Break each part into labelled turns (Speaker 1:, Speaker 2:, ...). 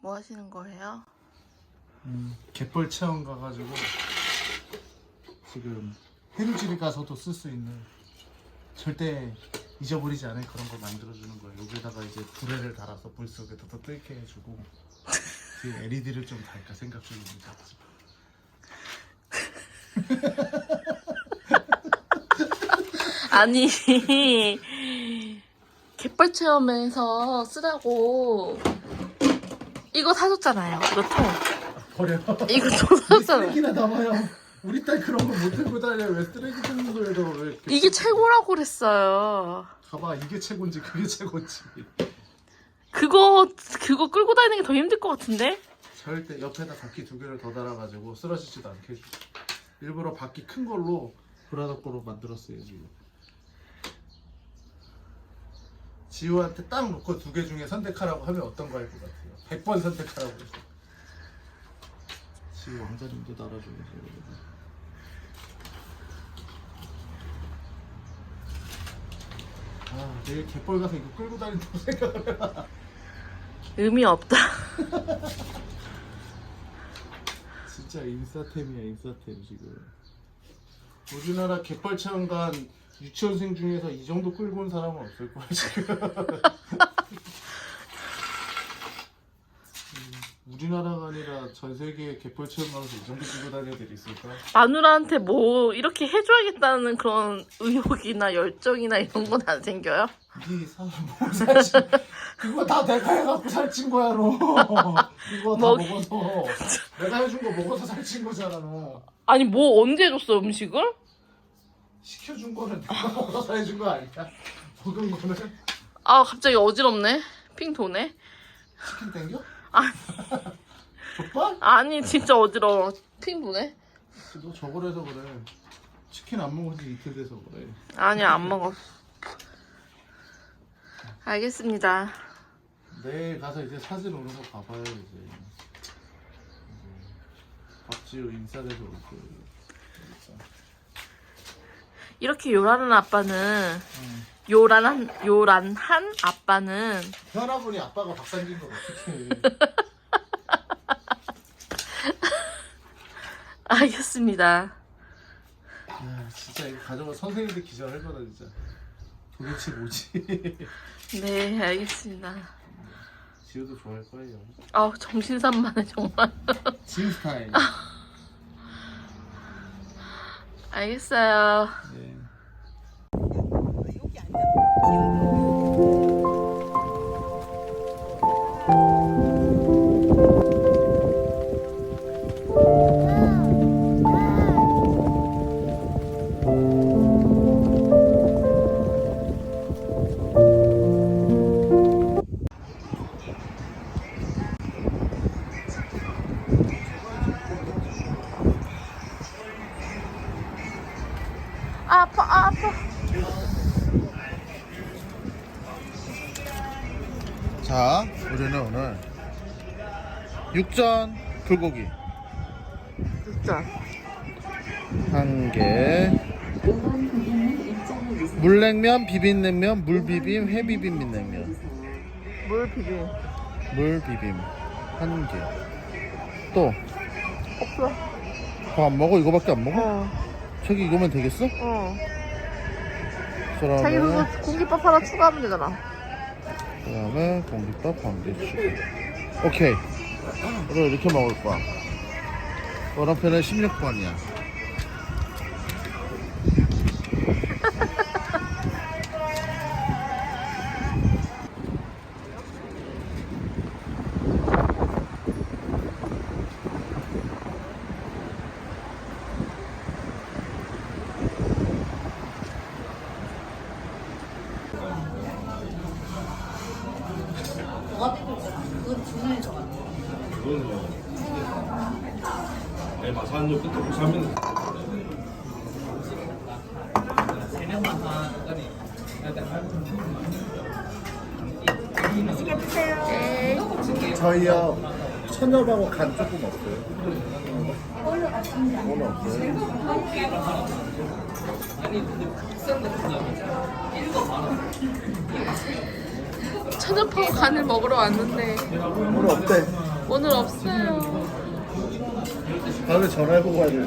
Speaker 1: 뭐 하시는 거예요?
Speaker 2: 음, 갯벌 체험 가가지고 지금 해루집에 가서도 쓸 수 있는 절대 잊어버리지 않을 그런 걸 만들어주는 거예요. 여기다가 이제 불에를 달아서 물 속에다 더 뜰게 해주고 지금 LED를 좀 달까 생각 중입니다.
Speaker 1: 아니 갯벌 체험에서 쓰라고 이거 사줬잖아요. 이거 통.
Speaker 2: 버려.
Speaker 1: 이거 통 사줬잖아요.
Speaker 2: 쓰레기나 담아요. 우리 딸 그런 거 못 들고 다녀. 왜 쓰레기 들는 거에다가 왜 이렇게
Speaker 1: 이게 최고라고 그랬어요.
Speaker 2: 가봐 이게 최고인지 그게 최고인지
Speaker 1: 그거 그거 끌고 다니는 게 더 힘들 것 같은데?
Speaker 2: 절대 옆에다 바퀴 두 개를 더 달아가지고 쓰러지지도 않게 해줘. 일부러 바퀴 큰 걸로 브라더 거로 만들었어요 지금. 지우한테 딱 놓고 두 개 중에 선택하라고 하면 어떤 거 할 것 같아요? 100번 선택하라고 해서. 지우 왕자님도 달아줘야죠. 아 내일 갯벌 가서 이거 끌고 다닌다고 생각을 해봐.
Speaker 1: 의미 없다.
Speaker 2: 진짜 인싸템이야 인싸템 지금 우리나라 갯벌 체험 간 유치원생 중에서 이 정도 끌고 온 사람은 없을 거야 지금 음, 우리나라가 아니라 전 세계 체험 가면서 이 정도 끌고 다니는 애들이 있을까?
Speaker 1: 마누라한테 뭐 이렇게 해줘야겠다는 그런 의욕이나 열정이나 이런 건 안 생겨요?
Speaker 2: 네 사람 뭐 살찐 그거 다 내가 해갖고 살찐 거야 너 이거 다
Speaker 1: 먹이-
Speaker 2: 먹어서 내가 해준 거 먹어서 살찐 거잖아 너
Speaker 1: 아니 뭐 언제 해줬어 음식을?
Speaker 2: 시켜준 거는 내가 먹어서 해준 거 아니야? 먹은 거는
Speaker 1: 아 갑자기 어지럽네. 핑 도네.
Speaker 2: 치킨 땡겨?
Speaker 1: 아.
Speaker 2: 족발?
Speaker 1: 아니 진짜 어지러워. 핑 도네.
Speaker 2: 너 저거라서 그래 치킨 안 먹은 지 이틀 돼서 그래
Speaker 1: 아니 안 먹어. 알겠습니다.
Speaker 2: 내일 가서 이제 사진 오는 거 봐봐요 이제 이제 박지우 인사돼서 올 거예요
Speaker 1: 이렇게 요란한 아빠는
Speaker 2: 응.
Speaker 1: 요란한 요란한 아빠는
Speaker 2: 현아분이 아빠가 박상진 걸 어떻게
Speaker 1: 알겠습니다.
Speaker 2: 야 진짜 이거 가져가 선생님들 기절할 거다 진짜 도대체 뭐지
Speaker 1: 네 알겠습니다.
Speaker 2: 지우도 좋아할 거예요
Speaker 1: 아 정신산만해 정말.
Speaker 2: 지우 스타일
Speaker 1: 알겠어요.
Speaker 2: 네.
Speaker 3: 자, 우리는 오늘 육전 불고기
Speaker 1: 진짜.
Speaker 3: 한 개, 물냉면, 비빔냉면, 물비빔, 회비빔 냉면,
Speaker 1: 물 비빔.
Speaker 3: 물비빔 한 개. 또,
Speaker 1: 없어.
Speaker 3: 더안 먹어? 이거밖에 안 먹어?
Speaker 1: 어.
Speaker 3: 저기 이거면 되겠어?
Speaker 1: 어. 자기
Speaker 3: 그러면
Speaker 1: 그거 공깃밥 하나 추가하면 되잖아.
Speaker 3: 그다음에 공깃밥 추가. 오케이. 그럼 이렇게 먹을 거야. 번호표는 16번이야. 저희요 천엽하고 간 조금 없어요. 오늘 없어요.
Speaker 1: 천연파고 간을 먹으러 왔는데
Speaker 3: 오늘 없대.
Speaker 1: 오늘 없어요.
Speaker 3: 다음에 전화해보고 와야 돼.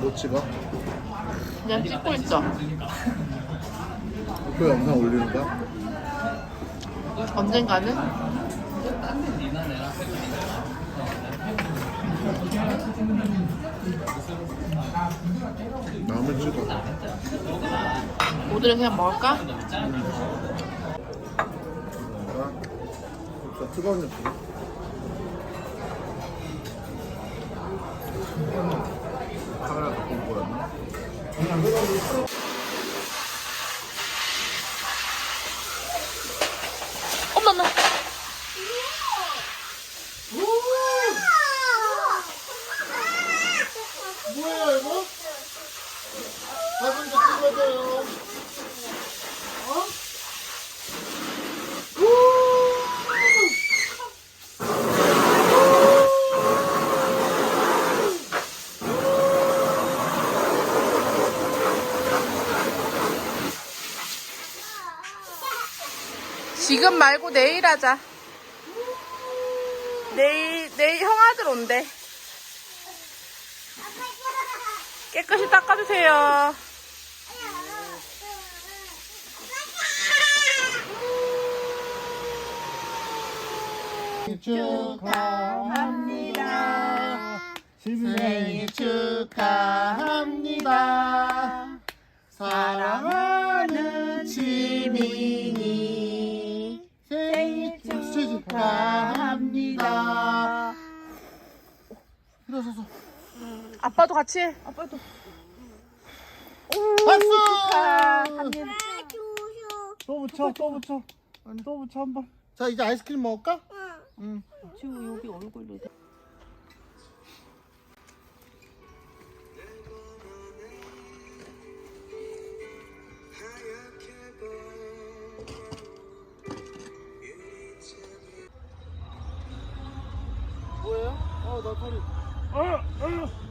Speaker 3: 못 찍어?
Speaker 1: 그냥 찍고 있죠.
Speaker 3: 그 영상 올리는 거야?
Speaker 1: 언젠가는
Speaker 3: 찍어.
Speaker 1: 오늘은 그냥 먹을까?
Speaker 3: 자, 뜨거운 줘. 카메라 갖고 온 거였나? 뭐야 이거? 사진 좀 찍어줘요. 어?
Speaker 1: 지금 말고 내일 하자. 내일 내일 형 아들 온대. 깨끗이 닦아주세요.
Speaker 3: 축하합니다. 생일 축하합니다. 사랑하는 축하합니다. 일어서서
Speaker 1: 아빠도 같이 해. 아빠도.
Speaker 3: 박수!
Speaker 4: 주쇼.
Speaker 3: 또 붙여, 또 붙여. 아니, 또 붙여 한 번. 자, 이제 아이스크림 먹을까? 응.
Speaker 1: 지금 여기 얼굴로.
Speaker 3: 어, 나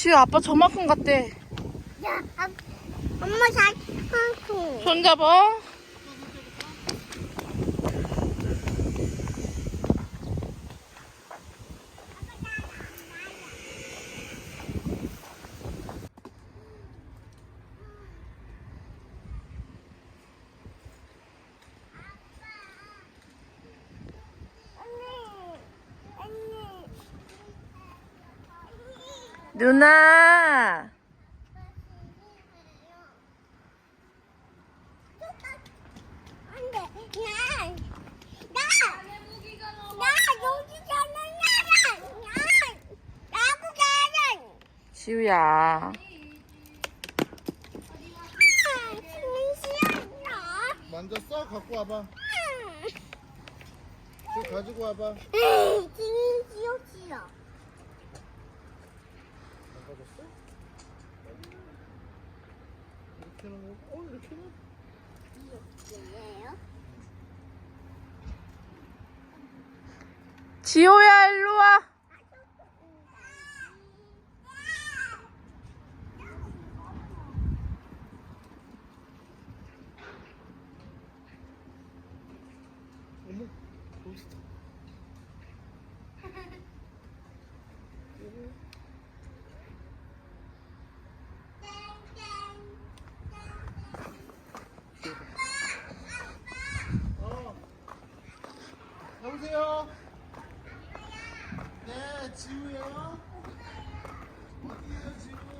Speaker 1: 지우 아빠 저만큼 같대.
Speaker 4: 야, 아, 엄마 잘 하고.
Speaker 1: 손 잡아. 누나.
Speaker 4: 안 돼, 나, 나, 나 여기잖아, 나랑, 나, 나하고 나랑.
Speaker 1: 지우야.
Speaker 4: 아.
Speaker 2: 만졌어? 갖고 와봐. 저 가지고 와봐.
Speaker 4: 지금 싫어, 싫어.
Speaker 2: 안 가졌어? 하는 거? 어 이렇게 는?
Speaker 1: 지호야, 일로 와.
Speaker 2: 보세요. 네, 지우요. 어디에요, 지우?